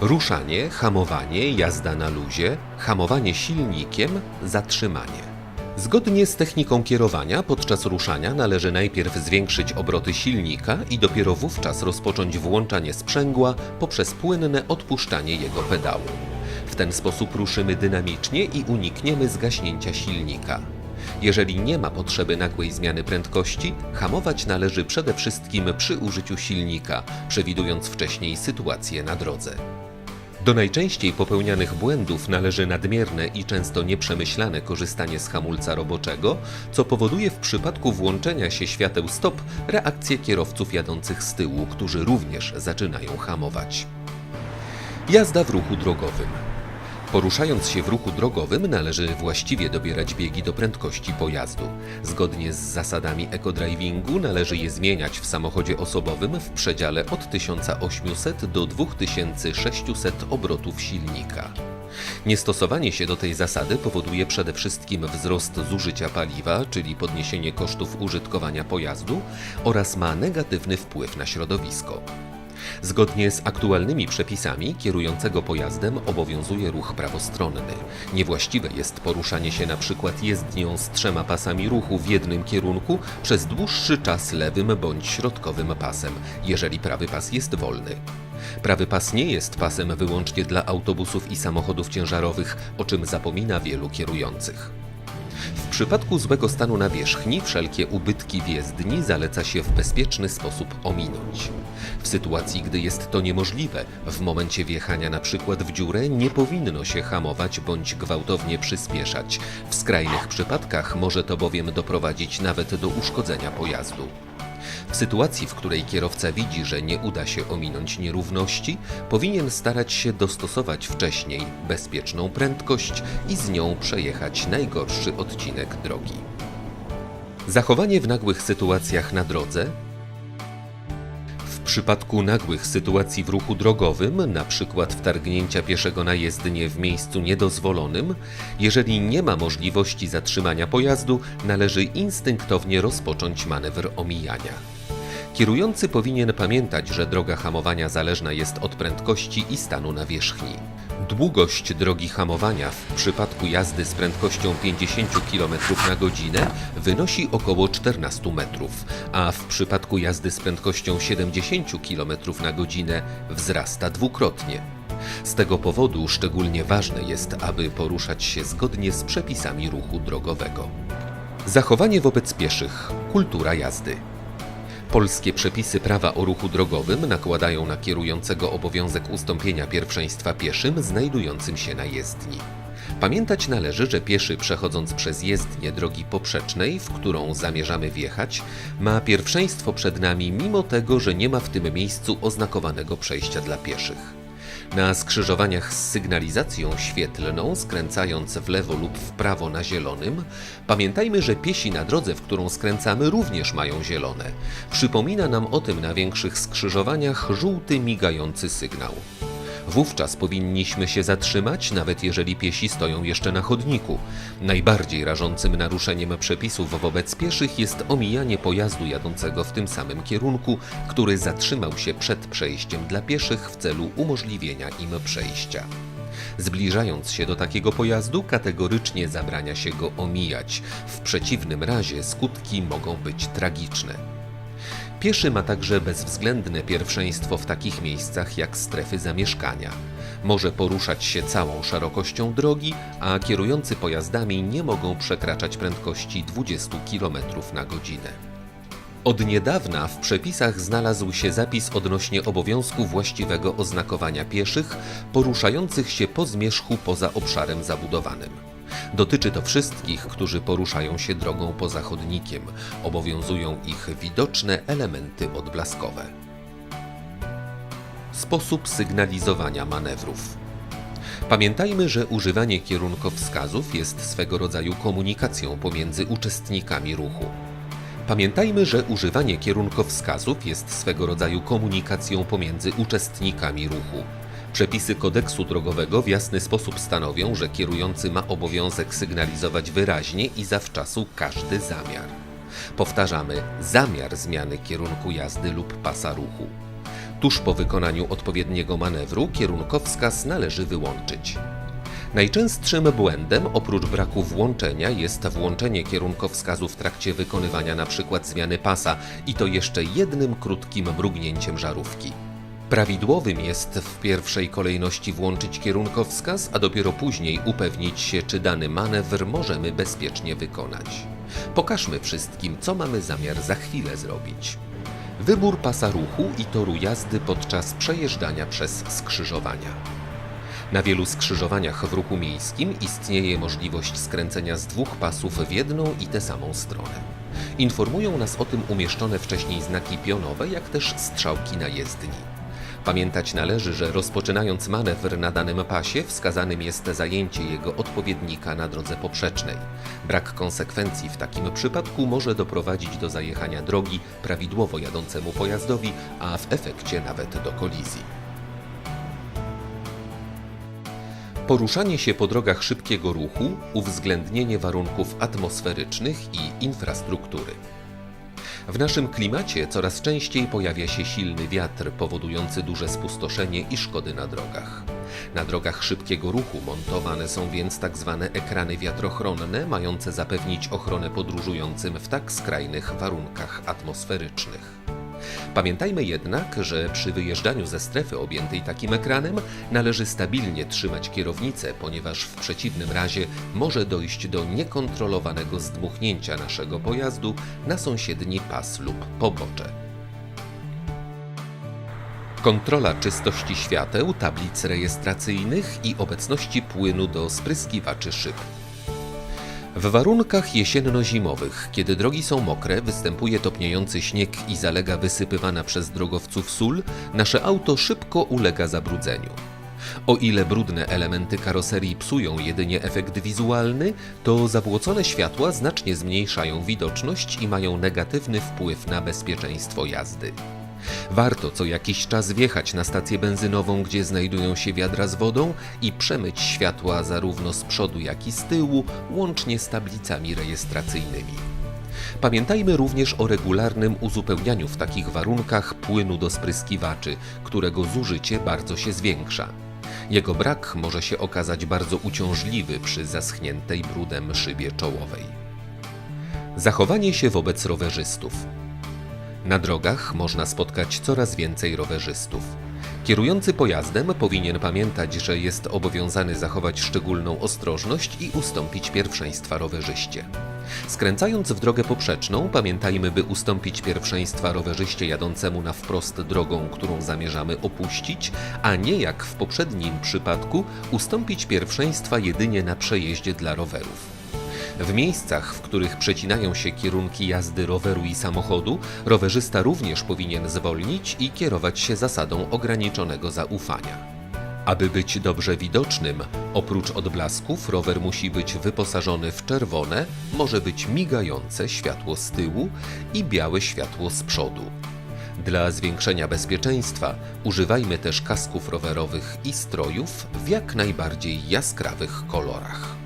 Ruszanie, hamowanie, jazda na luzie, hamowanie silnikiem, zatrzymanie. Zgodnie z techniką kierowania podczas ruszania należy najpierw zwiększyć obroty silnika i dopiero wówczas rozpocząć włączanie sprzęgła poprzez płynne odpuszczanie jego pedału. W ten sposób ruszymy dynamicznie i unikniemy zgaśnięcia silnika. Jeżeli nie ma potrzeby nagłej zmiany prędkości, hamować należy przede wszystkim przy użyciu silnika, przewidując wcześniej sytuację na drodze. Do najczęściej popełnianych błędów należy nadmierne i często nieprzemyślane korzystanie z hamulca roboczego, co powoduje w przypadku włączenia się świateł stop reakcję kierowców jadących z tyłu, którzy również zaczynają hamować. Jazda w ruchu drogowym. Poruszając się w ruchu drogowym należy właściwie dobierać biegi do prędkości pojazdu. Zgodnie z zasadami ekodrivingu należy je zmieniać w samochodzie osobowym w przedziale od 1800 do 2600 obrotów silnika. Niestosowanie się do tej zasady powoduje przede wszystkim wzrost zużycia paliwa, czyli podniesienie kosztów użytkowania pojazdu oraz ma negatywny wpływ na środowisko. Zgodnie z aktualnymi przepisami kierującego pojazdem obowiązuje ruch prawostronny. Niewłaściwe jest poruszanie się na przykład jezdnią z trzema pasami ruchu w jednym kierunku przez dłuższy czas lewym bądź środkowym pasem, jeżeli prawy pas jest wolny. Prawy pas nie jest pasem wyłącznie dla autobusów i samochodów ciężarowych, o czym zapomina wielu kierujących. W przypadku złego stanu nawierzchni wszelkie ubytki w jezdni zaleca się w bezpieczny sposób ominąć. W sytuacji, gdy jest to niemożliwe, w momencie wjechania na przykład w dziurę nie powinno się hamować bądź gwałtownie przyspieszać. W skrajnych przypadkach może to bowiem doprowadzić nawet do uszkodzenia pojazdu. W sytuacji, w której kierowca widzi, że nie uda się ominąć nierówności, powinien starać się dostosować wcześniej bezpieczną prędkość i z nią przejechać najgorszy odcinek drogi. Zachowanie w nagłych sytuacjach na drodze w przypadku nagłych sytuacji w ruchu drogowym, np. wtargnięcia pieszego na jezdnię w miejscu niedozwolonym, jeżeli nie ma możliwości zatrzymania pojazdu, należy instynktownie rozpocząć manewr omijania. Kierujący powinien pamiętać, że droga hamowania zależna jest od prędkości i stanu nawierzchni. Długość drogi hamowania w przypadku jazdy z prędkością 50 km na godzinę wynosi około 14 metrów, a w przypadku jazdy z prędkością 70 km na godzinę wzrasta dwukrotnie. Z tego powodu szczególnie ważne jest, aby poruszać się zgodnie z przepisami ruchu drogowego. Zachowanie wobec pieszych, kultura jazdy. Polskie przepisy prawa o ruchu drogowym nakładają na kierującego obowiązek ustąpienia pierwszeństwa pieszym znajdującym się na jezdni. Pamiętać należy, że pieszy przechodząc przez jezdnię drogi poprzecznej, w którą zamierzamy wjechać, ma pierwszeństwo przed nami mimo tego, że nie ma w tym miejscu oznakowanego przejścia dla pieszych. Na skrzyżowaniach z sygnalizacją świetlną, skręcając w lewo lub w prawo na zielonym, pamiętajmy, że piesi na drodze, w którą skręcamy, również mają zielone. Przypomina nam o tym na większych skrzyżowaniach żółty migający sygnał. Wówczas powinniśmy się zatrzymać, nawet jeżeli piesi stoją jeszcze na chodniku. Najbardziej rażącym naruszeniem przepisów wobec pieszych jest omijanie pojazdu jadącego w tym samym kierunku, który zatrzymał się przed przejściem dla pieszych w celu umożliwienia im przejścia. Zbliżając się do takiego pojazdu, kategorycznie zabrania się go omijać. W przeciwnym razie skutki mogą być tragiczne. Pieszy ma także bezwzględne pierwszeństwo w takich miejscach jak strefy zamieszkania. Może poruszać się całą szerokością drogi, a kierujący pojazdami nie mogą przekraczać prędkości 20 km na godzinę. Od niedawna w przepisach znalazł się zapis odnośnie obowiązku właściwego oznakowania pieszych poruszających się po zmierzchu poza obszarem zabudowanym. Dotyczy to wszystkich, którzy poruszają się drogą poza chodnikiem. Obowiązują ich widoczne elementy odblaskowe. Sposób sygnalizowania manewrów. Pamiętajmy, że używanie kierunkowskazów jest swego rodzaju komunikacją pomiędzy uczestnikami ruchu. Pamiętajmy, że używanie kierunkowskazów jest swego rodzaju komunikacją pomiędzy uczestnikami ruchu. Przepisy kodeksu drogowego w jasny sposób stanowią, że kierujący ma obowiązek sygnalizować wyraźnie i zawczasu każdy zamiar. Powtarzamy, zamiar zmiany kierunku jazdy lub pasa ruchu. Tuż po wykonaniu odpowiedniego manewru kierunkowskaz należy wyłączyć. Najczęstszym błędem oprócz braku włączenia jest włączenie kierunkowskazu w trakcie wykonywania np. zmiany pasa i to jeszcze jednym krótkim mrugnięciem żarówki. Prawidłowym jest w pierwszej kolejności włączyć kierunkowskaz, a dopiero później upewnić się, czy dany manewr możemy bezpiecznie wykonać. Pokażmy wszystkim, co mamy zamiar za chwilę zrobić. Wybór pasa ruchu i toru jazdy podczas przejeżdżania przez skrzyżowania. Na wielu skrzyżowaniach w ruchu miejskim istnieje możliwość skręcenia z dwóch pasów w jedną i tę samą stronę. Informują nas o tym umieszczone wcześniej znaki pionowe, jak też strzałki na jezdni. Pamiętać należy, że rozpoczynając manewr na danym pasie, wskazanym jest zajęcie jego odpowiednika na drodze poprzecznej. Brak konsekwencji w takim przypadku może doprowadzić do zajechania drogi prawidłowo jadącemu pojazdowi, a w efekcie nawet do kolizji. Poruszanie się po drogach szybkiego ruchu, uwzględnienie warunków atmosferycznych i infrastruktury. W naszym klimacie coraz częściej pojawia się silny wiatr powodujący duże spustoszenie i szkody na drogach. Na drogach szybkiego ruchu montowane są więc tak zwane ekrany wiatrochronne, mające zapewnić ochronę podróżującym w tak skrajnych warunkach atmosferycznych. Pamiętajmy jednak, że przy wyjeżdżaniu ze strefy objętej takim ekranem należy stabilnie trzymać kierownicę, ponieważ w przeciwnym razie może dojść do niekontrolowanego zdmuchnięcia naszego pojazdu na sąsiedni pas lub pobocze. Kontrola czystości świateł, tablic rejestracyjnych i obecności płynu do spryskiwaczy szyb. W warunkach jesienno-zimowych, kiedy drogi są mokre, występuje topniejący śnieg i zalega wysypywana przez drogowców sól, nasze auto szybko ulega zabrudzeniu. O ile brudne elementy karoserii psują jedynie efekt wizualny, to zabłocone światła znacznie zmniejszają widoczność i mają negatywny wpływ na bezpieczeństwo jazdy. Warto co jakiś czas wjechać na stację benzynową, gdzie znajdują się wiadra z wodą i przemyć światła zarówno z przodu, jak i z tyłu, łącznie z tablicami rejestracyjnymi. Pamiętajmy również o regularnym uzupełnianiu w takich warunkach płynu do spryskiwaczy, którego zużycie bardzo się zwiększa. Jego brak może się okazać bardzo uciążliwy przy zaschniętej brudem szybie czołowej. Zachowanie się wobec rowerzystów. Na drogach można spotkać coraz więcej rowerzystów. Kierujący pojazdem powinien pamiętać, że jest obowiązany zachować szczególną ostrożność i ustąpić pierwszeństwa rowerzyście. Skręcając w drogę poprzeczną, pamiętajmy, by ustąpić pierwszeństwa rowerzyście jadącemu na wprost drogą, którą zamierzamy opuścić, a nie jak w poprzednim przypadku ustąpić pierwszeństwa jedynie na przejeździe dla rowerów. W miejscach, w których przecinają się kierunki jazdy roweru i samochodu, rowerzysta również powinien zwolnić i kierować się zasadą ograniczonego zaufania. Aby być dobrze widocznym, oprócz odblasków, rower musi być wyposażony w czerwone, może być migające światło z tyłu i białe światło z przodu. Dla zwiększenia bezpieczeństwa używajmy też kasków rowerowych i strojów w jak najbardziej jaskrawych kolorach.